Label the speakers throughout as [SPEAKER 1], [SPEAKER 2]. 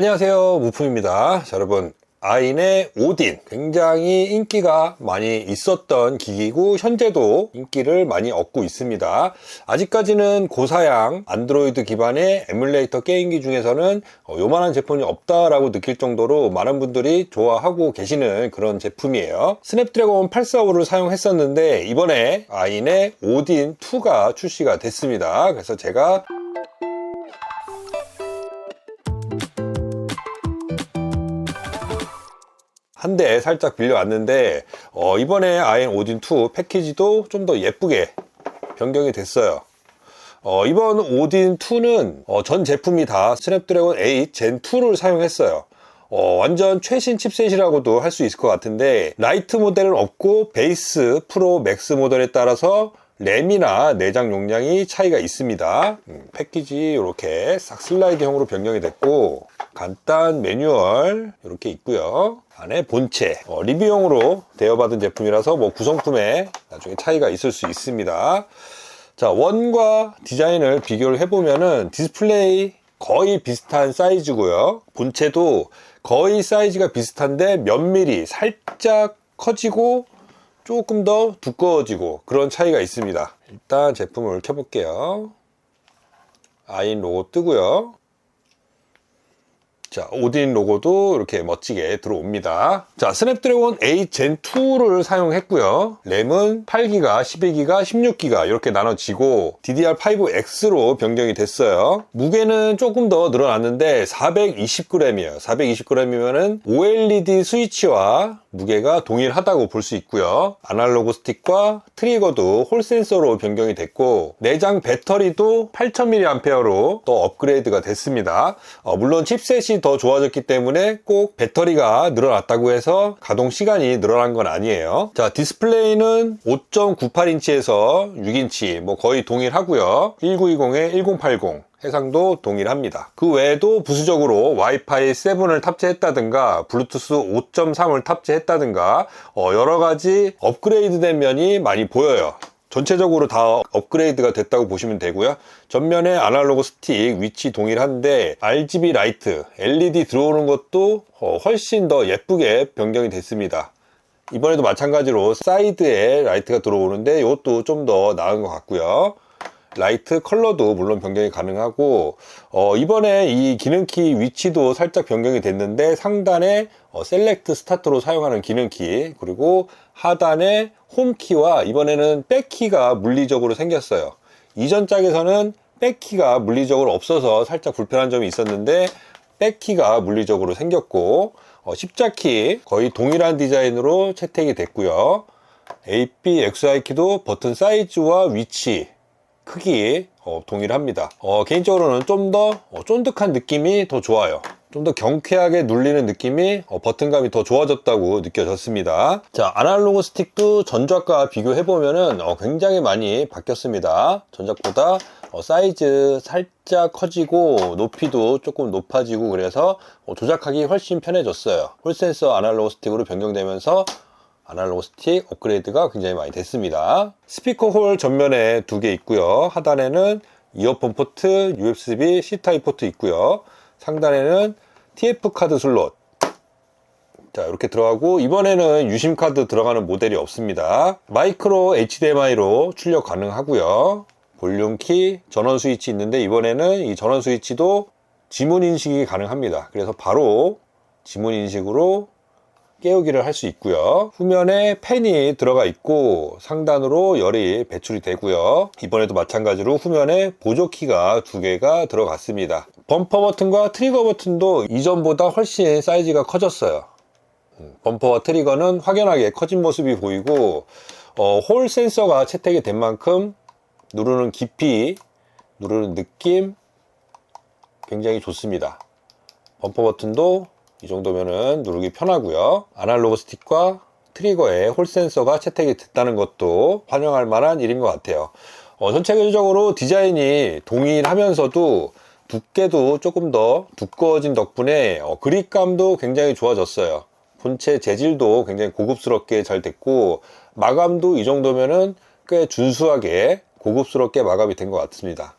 [SPEAKER 1] 안녕하세요. 무품입니다. 자, 여러분. 아인의 오딘. 굉장히 인기가 많이 있었던 기기고 현재도 인기를 많이 얻고 있습니다. 아직까지는 고사양 안드로이드 기반의 에뮬레이터 게임기 중에서는 어, 요만한 제품이 없다라고 느낄 정도로 많은 분들이 좋아하고 계시는 그런 제품이에요. 스냅드래곤 845를 사용했었는데 이번에 아인의 오딘 2가 출시가 됐습니다. 그래서 제가 한 대 살짝 빌려왔는데 어, 이번에 아인 오딘 2 패키지도 좀 더 예쁘게 변경이 됐어요. 어, 이번 오딘 2는 어, 전 제품이 다 스냅드래곤 8 젠 2를 사용했어요. 어, 완전 최신 칩셋이라고도 할 수 있을 것 같은데 라이트 모델은 없고 베이스, 프로, 맥스 모델에 따라서 램이나 내장 용량이 차이가 있습니다. 음, 패키지 이렇게 싹 슬라이드형으로 변경이 됐고 간단 매뉴얼 이렇게 있고요. 안에 본체 어, 리뷰용으로 대여받은 제품이라서 뭐 구성품에 나중에 차이가 있을 수 있습니다. 자 원과 디자인을 비교를 해보면은 디스플레이 거의 비슷한 사이즈고요. 본체도 거의 사이즈가 비슷한데 몇 미리 살짝 커지고 조금 더 두꺼워지고 그런 차이가 있습니다. 일단 제품을 켜볼게요. 아인 로고 뜨고요 자, 오딘 로고도 이렇게 멋지게 들어옵니다. 자, 스냅드래곤 8 젠 2를 사용했고요. 램은 8기가, 12기가, 16기가 이렇게 나눠지고 DDR5X로 변경이 됐어요. 무게는 조금 더 늘어났는데 420g이에요. 420g이면은 OLED 스위치와 무게가 동일하다고 볼 수 있고요. 아날로그 스틱과 트리거도 홀 센서로 변경이 됐고 내장 배터리도 8000mAh로 또 업그레이드가 됐습니다. 어, 물론 칩셋이 더 좋아졌기 때문에 꼭 배터리가 늘어났다고 해서 가동 시간이 늘어난 건 아니에요. 자, 디스플레이는 5.98인치에서 6인치 뭐 거의 동일하고요. 1920에 1080 해상도 동일합니다. 그 외에도 부수적으로 와이파이 7을 탑재했다든가 블루투스 5.3을 탑재했다든가 어, 여러 가지 업그레이드된 면이 많이 보여요. 전체적으로 다 업그레이드가 됐다고 보시면 되고요. 전면에 아날로그 스틱 위치 동일한데 RGB 라이트, LED 들어오는 것도 어, 훨씬 더 예쁘게 변경이 됐습니다. 이번에도 마찬가지로 사이드에 라이트가 들어오는데 이것도 좀 더 나은 것 같고요. 라이트 컬러도 물론 변경이 가능하고 어, 이번에 이 기능키 위치도 살짝 변경이 됐는데 상단에 어, 셀렉트 스타트로 사용하는 기능키 그리고 하단에 홈키와 이번에는 백키가 물리적으로 생겼어요. 이전 짝에서는 백키가 물리적으로 없어서 살짝 불편한 점이 있었는데 백키가 물리적으로 생겼고 어, 십자키 거의 동일한 디자인으로 채택이 됐고요. AP, XI 키도 버튼 사이즈와 위치 크기 어, 동일합니다. 어, 개인적으로는 좀더 어, 쫀득한 느낌이 더 좋아요. 좀 더 경쾌하게 눌리는 느낌이 어, 버튼감이 더 좋아졌다고 느껴졌습니다. 자 아날로그 스틱도 전작과 비교해보면 어, 굉장히 많이 바뀌었습니다. 전작보다 어, 사이즈 살짝 커지고 높이도 조금 높아지고 그래서 어, 조작하기 훨씬 편해졌어요. 홀센서 아날로그 스틱으로 변경되면서 아날로그 스틱 업그레이드가 굉장히 많이 됐습니다. 스피커 홀 전면에 두 개 있고요. 하단에는 이어폰 포트, USB C타입 포트 있고요. 상단에는 TF 카드 슬롯. 자, 이렇게 들어가고 이번에는 유심 카드 들어가는 모델이 없습니다. 마이크로 HDMI로 출력 가능하고요. 볼륨 키, 전원 스위치 있는데 이번에는 이 전원 스위치도 지문 인식이 가능합니다. 그래서 바로 지문 인식으로 깨우기를 할 수 있고요. 후면에 팬이 들어가 있고 상단으로 열이 배출이 되고요. 이번에도 마찬가지로 후면에 보조키가 두 개가 들어갔습니다. 범퍼 버튼과 트리거 버튼도 이전보다 훨씬 사이즈가 커졌어요. 음, 범퍼와 트리거는 확연하게 커진 모습이 보이고 어, 홀 센서가 채택이 된 만큼 누르는 깊이 누르는 느낌 굉장히 좋습니다. 범퍼 버튼도 이 정도면은 누르기 편하고요. 아날로그 스틱과 트리거에 홀 센서가 채택이 됐다는 것도 환영할 만한 일인 것 같아요. 어, 전체적으로 디자인이 동일하면서도 두께도 조금 더 두꺼워진 덕분에 어, 그립감도 굉장히 좋아졌어요. 본체 재질도 굉장히 고급스럽게 잘 됐고 마감도 이 정도면은 꽤 준수하게 고급스럽게 마감이 된 것 같습니다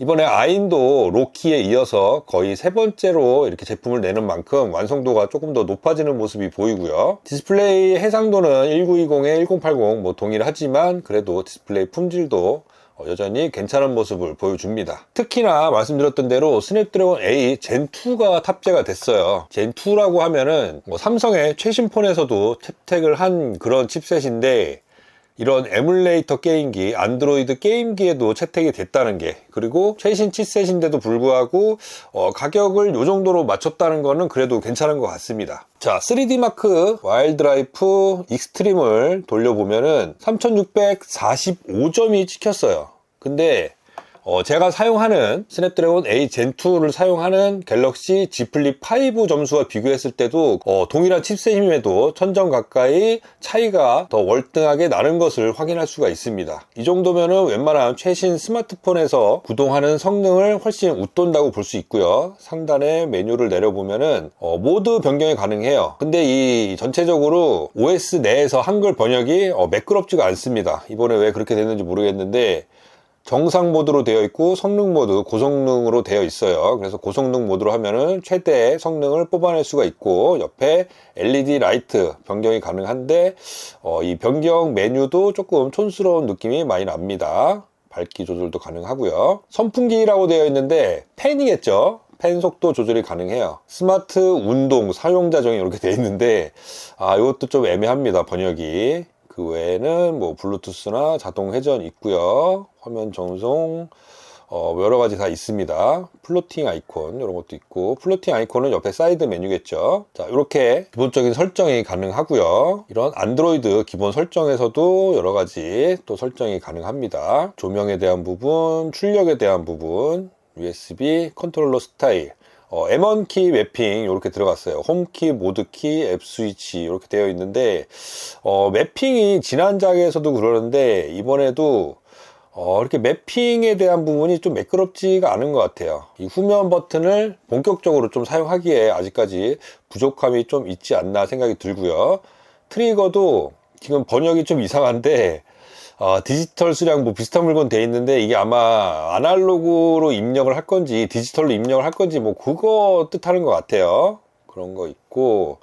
[SPEAKER 1] 이번에 아인도 로키에 이어서 거의 세 번째로 이렇게 제품을 내는 만큼 완성도가 조금 더 높아지는 모습이 보이고요. 디스플레이 해상도는 1920에 1080 뭐 동일하지만 그래도 디스플레이 품질도 어, 여전히 괜찮은 모습을 보여줍니다. 특히나 말씀드렸던 대로 스냅드래곤 A 젠2가 탑재가 됐어요. 젠2라고 하면은 뭐 삼성의 최신 폰에서도 채택을 한 그런 칩셋인데 이런 에뮬레이터 게임기, 안드로이드 게임기에도 채택이 됐다는 게 그리고 최신 칩셋인데도 불구하고 어, 가격을 요 정도로 맞췄다는 거는 그래도 괜찮은 것 같습니다. 자, 3D 마크 와일드라이프 익스트림을 돌려보면은 3645점이 찍혔어요. 근데 어, 제가 사용하는 스냅드래곤 A 젠2를 사용하는 갤럭시 Z 플립 5 점수와 비교했을 때도 어, 동일한 칩셋임에도 천점 가까이 차이가 더 월등하게 나는 것을 확인할 수가 있습니다. 이 정도면은 웬만한 최신 스마트폰에서 구동하는 성능을 훨씬 웃돈다고 볼 수 있고요. 상단에 메뉴를 내려보면은 어, 모드 변경이 가능해요. 근데 이 전체적으로 OS 내에서 한글 번역이 어, 매끄럽지가 않습니다. 이번에 왜 그렇게 됐는지 모르겠는데 정상 모드로 되어 있고 성능 모드 고성능으로 되어 있어요. 그래서 고성능 모드로 하면은 최대 성능을 뽑아낼 수가 있고 옆에 LED 라이트 변경이 가능한데 어, 이 변경 메뉴도 조금 촌스러운 느낌이 많이 납니다. 밝기 조절도 가능하고요. 선풍기라고 되어 있는데 팬이겠죠? 팬 속도 조절이 가능해요. 스마트 운동 사용자 정이 이렇게 되어 있는데 아 이것도 좀 애매합니다 번역이 그 외에는 뭐 블루투스나 자동 회전 있고요. 화면 전송 어, 여러 가지 다 있습니다. 플로팅 아이콘 이런 것도 있고 플로팅 아이콘은 옆에 사이드 메뉴겠죠. 자 이렇게 기본적인 설정이 가능하고요. 이런 안드로이드 기본 설정에서도 여러 가지 또 설정이 가능합니다. 조명에 대한 부분, 출력에 대한 부분, USB 컨트롤러 스타일 어, M1 키 매핑 이렇게 들어갔어요. 홈키, 모드키, 앱 스위치 이렇게 되어 있는데 어, 매핑이 지난 작에서도 그러는데 이번에도 어, 이렇게 매핑에 대한 부분이 좀 매끄럽지가 않은 것 같아요. 이 후면 버튼을 본격적으로 좀 사용하기에 아직까지 부족함이 좀 있지 않나 생각이 들고요. 트리거도 지금 번역이 좀 이상한데 어, 디지털 수량 뭐 비슷한 물건 돼 있는데 이게 아마 아날로그로 입력을 할 건지 디지털로 입력을 할 건지 뭐 그거 뜻하는 것 같아요. 그런 거 있고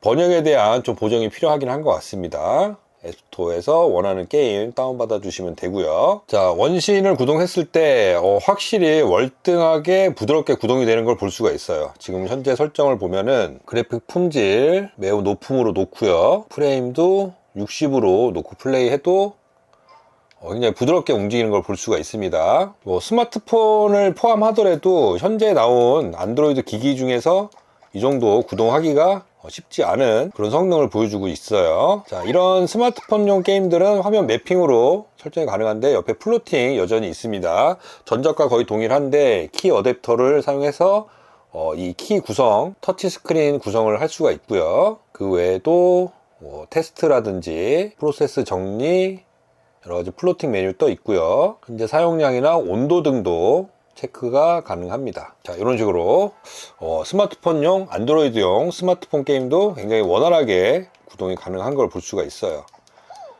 [SPEAKER 1] 번역에 대한 좀 보정이 필요하긴 한 것 같습니다. 앱스토어에서 원하는 게임 다운받아 주시면 되고요. 자 원신을 구동했을 때 어, 확실히 월등하게 부드럽게 구동이 되는 걸 볼 수가 있어요. 지금 현재 설정을 보면은 그래픽 품질 매우 높음으로 놓고요. 프레임도 60으로 놓고 플레이해도 어, 굉장히 부드럽게 움직이는 걸 볼 수가 있습니다. 뭐 스마트폰을 포함하더라도 현재 나온 안드로이드 기기 중에서 이 정도 구동하기가 쉽지 않은 그런 성능을 보여주고 있어요. 자, 이런 스마트폰용 게임들은 화면 매핑으로 설정이 가능한데 옆에 플로팅 여전히 있습니다. 전작과 거의 동일한데 키 어댑터를 사용해서 어, 이 키 구성, 터치 스크린 구성을 할 수가 있고요. 그 외에도 뭐 테스트라든지 프로세스 정리, 여러 가지 플로팅 메뉴 떠 있고요. 현재 사용량이나 온도 등도 체크가 가능합니다. 자, 이런 식으로 어, 스마트폰용, 안드로이드용 스마트폰 게임도 굉장히 원활하게 구동이 가능한 걸 볼 수가 있어요.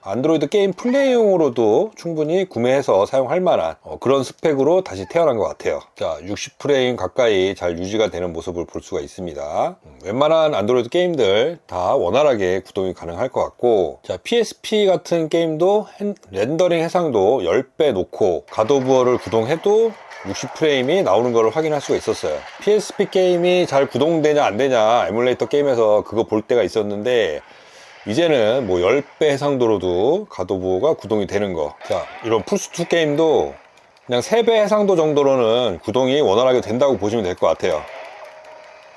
[SPEAKER 1] 안드로이드 게임 플레이용으로도 충분히 구매해서 사용할 만한 어, 그런 스펙으로 다시 태어난 것 같아요. 자, 60프레임 가까이 잘 유지가 되는 모습을 볼 수가 있습니다. 음, 웬만한 안드로이드 게임들 다 원활하게 구동이 가능할 것 같고, 자, PSP 같은 게임도 핸, 렌더링 해상도 10배 놓고 가도부어를 구동해도 60프레임이 나오는 걸 확인할 수가 있었어요. PSP 게임이 잘 구동되냐 안 되냐 에뮬레이터 게임에서 그거 볼 때가 있었는데 이제는 뭐 10배 해상도로도 가도부가 구동이 되는 거. 자, 이런 플스2 게임도 그냥 3배 해상도 정도로는 구동이 원활하게 된다고 보시면 될 것 같아요.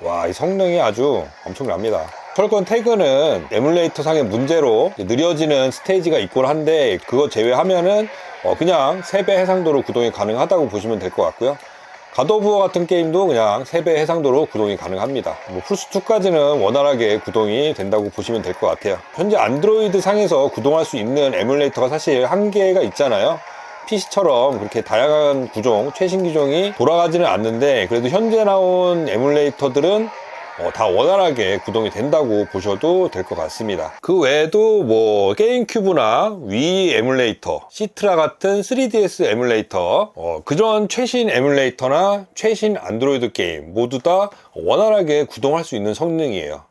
[SPEAKER 1] 와, 이 성능이 아주 엄청납니다. 철권 태그는 에뮬레이터 상의 문제로 느려지는 스테이지가 있곤 한데 그거 제외하면은 어 그냥 3배 해상도로 구동이 가능하다고 보시면 될 것 같고요. 가도부어 같은 게임도 그냥 3배 해상도로 구동이 가능합니다. 뭐 플스2까지는 원활하게 구동이 된다고 보시면 될 것 같아요. 현재 안드로이드 상에서 구동할 수 있는 에뮬레이터가 사실 한계가 있잖아요. PC처럼 그렇게 다양한 구종, 최신 기종이 돌아가지는 않는데 그래도 현재 나온 에뮬레이터들은 어, 다 원활하게 구동이 된다고 보셔도 될 것 같습니다. 그 외에도 뭐 게임 큐브나 위 에뮬레이터, 시트라 같은 3DS 에뮬레이터, 어, 그전 최신 에뮬레이터나 최신 안드로이드 게임 모두 다 원활하게 구동할 수 있는 성능이에요.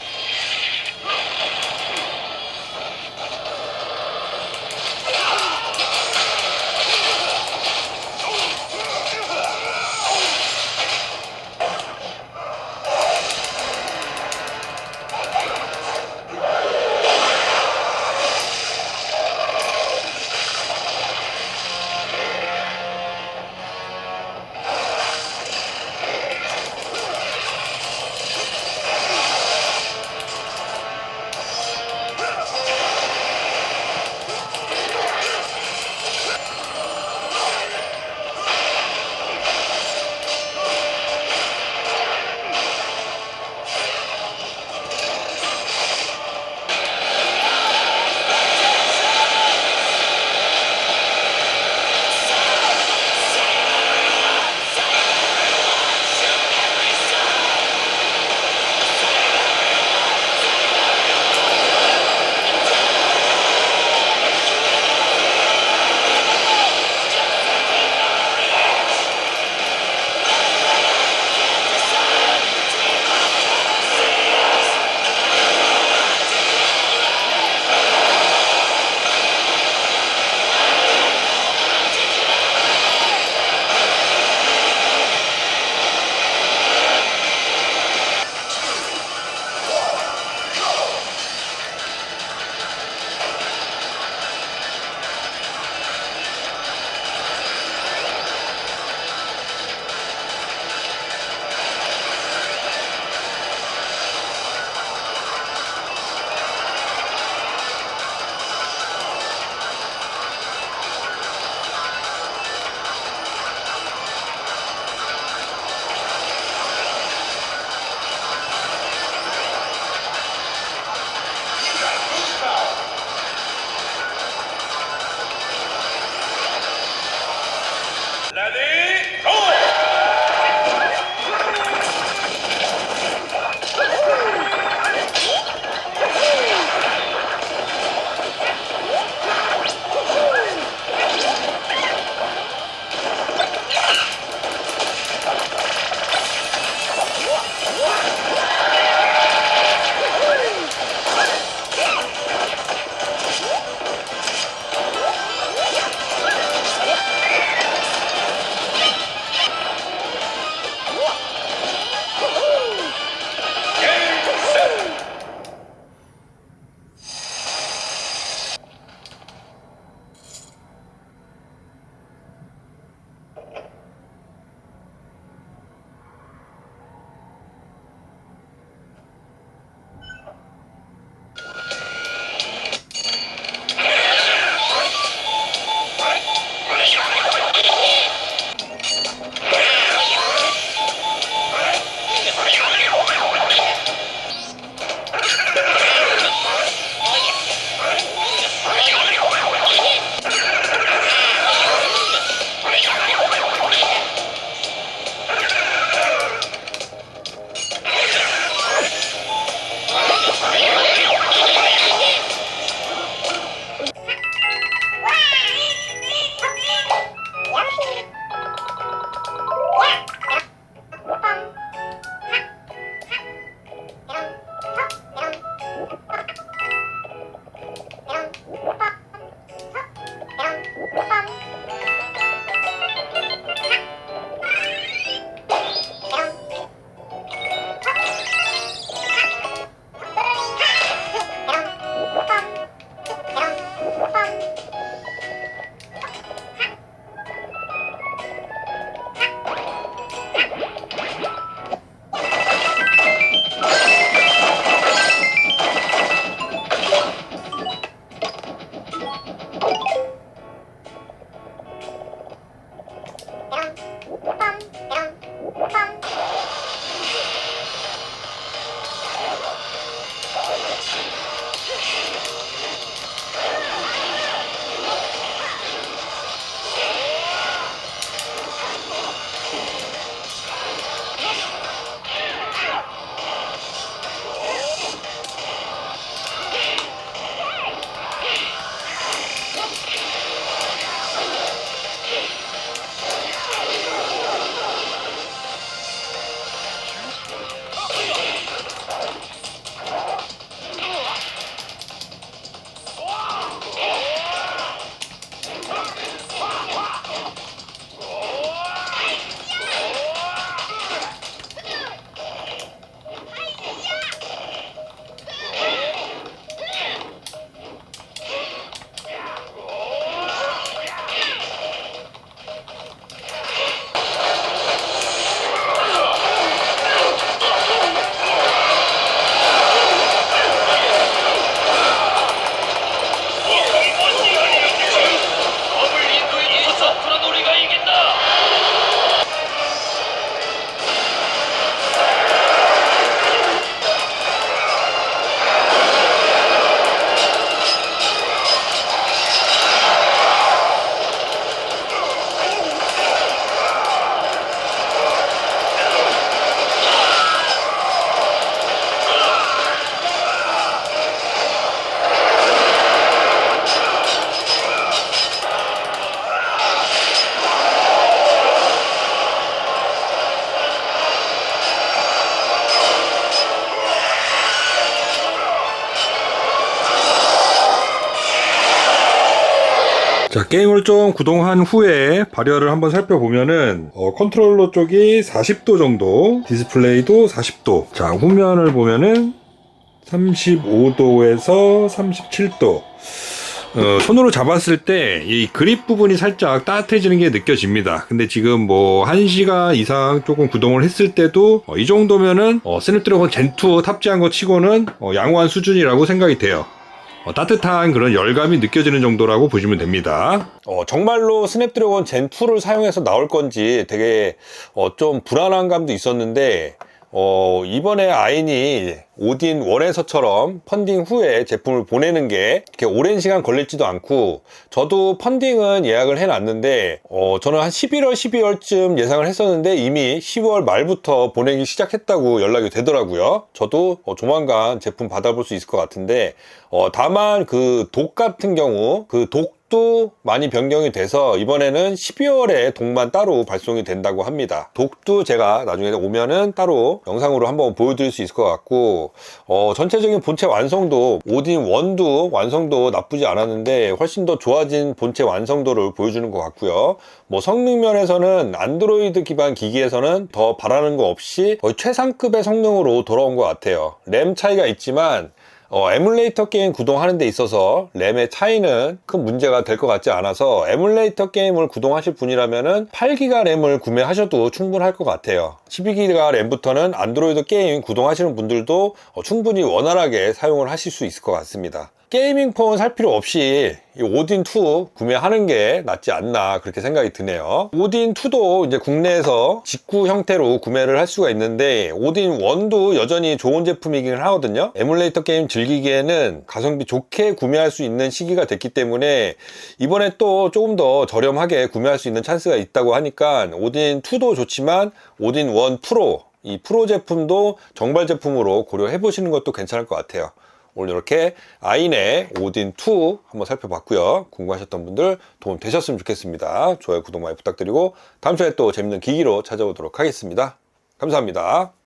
[SPEAKER 1] 자, 게임을 좀 구동한 후에 발열을 한번 살펴보면은, 어, 컨트롤러 쪽이 40도 정도, 디스플레이도 40도. 자, 후면을 보면은 35도에서 37도. 어, 손으로 잡았을 때 이 그립 부분이 살짝 따뜻해지는 게 느껴집니다. 근데 지금 뭐 1시간 이상 조금 구동을 했을 때도 어, 이 정도면은 어, 스냅드래곤 젠2 탑재한 거 치고는 어, 양호한 수준이라고 생각이 돼요. 어, 따뜻한 그런 열감이 느껴지는 정도라고 보시면 됩니다. 어, 정말로 스냅드래곤 젠2를 사용해서 나올 건지 되게 어, 좀 불안한 감도 있었는데 어, 이번에 아인이 오딘 1에서처럼 펀딩 후에 제품을 보내는 게 이렇게 오랜 시간 걸릴지도 않고 저도 펀딩은 예약을 해놨는데 어, 저는 한 11월, 12월쯤 예상을 했었는데 이미 10월 말부터 보내기 시작했다고 연락이 되더라고요. 저도 어, 조만간 제품 받아볼 수 있을 것 같은데 어, 다만 그 독 같은 경우 그독 독도 많이 변경이 돼서 이번에는 12월에 독만 따로 발송이 된다고 합니다. 독도 제가 나중에 오면은 따로 영상으로 한번 보여드릴 수 있을 것 같고 어, 전체적인 본체 완성도 오딘 1도 완성도 나쁘지 않았는데 훨씬 더 좋아진 본체 완성도를 보여주는 것 같고요. 뭐 성능 면에서는 안드로이드 기반 기기에서는 더 바라는 거 없이 최상급의 성능으로 돌아온 것 같아요. 램 차이가 있지만 어, 에뮬레이터 게임 구동하는 데 있어서 램의 차이는 큰 문제가 될 것 같지 않아서 에뮬레이터 게임을 구동하실 분이라면 8기가 램을 구매하셔도 충분할 것 같아요. 12기가 램부터는 안드로이드 게임 구동하시는 분들도 어, 충분히 원활하게 사용을 하실 수 있을 것 같습니다 게이밍 폰 살 필요 없이 오딘2 구매하는 게 낫지 않나 그렇게 생각이 드네요. 오딘2도 이제 국내에서 직구 형태로 구매를 할 수가 있는데 오딘1도 여전히 좋은 제품이긴 하거든요. 에뮬레이터 게임 즐기기에는 가성비 좋게 구매할 수 있는 시기가 됐기 때문에 이번에 또 조금 더 저렴하게 구매할 수 있는 찬스가 있다고 하니까 오딘2도 좋지만 오딘1 프로 이 프로 제품도 정발 제품으로 고려해 보시는 것도 괜찮을 것 같아요 오늘 이렇게 아인의 오딘2 한번 살펴봤고요. 궁금하셨던 분들 도움 되셨으면 좋겠습니다. 좋아요, 구독 많이 부탁드리고 다음 주에 또 재밌는 기기로 찾아오도록 하겠습니다. 감사합니다.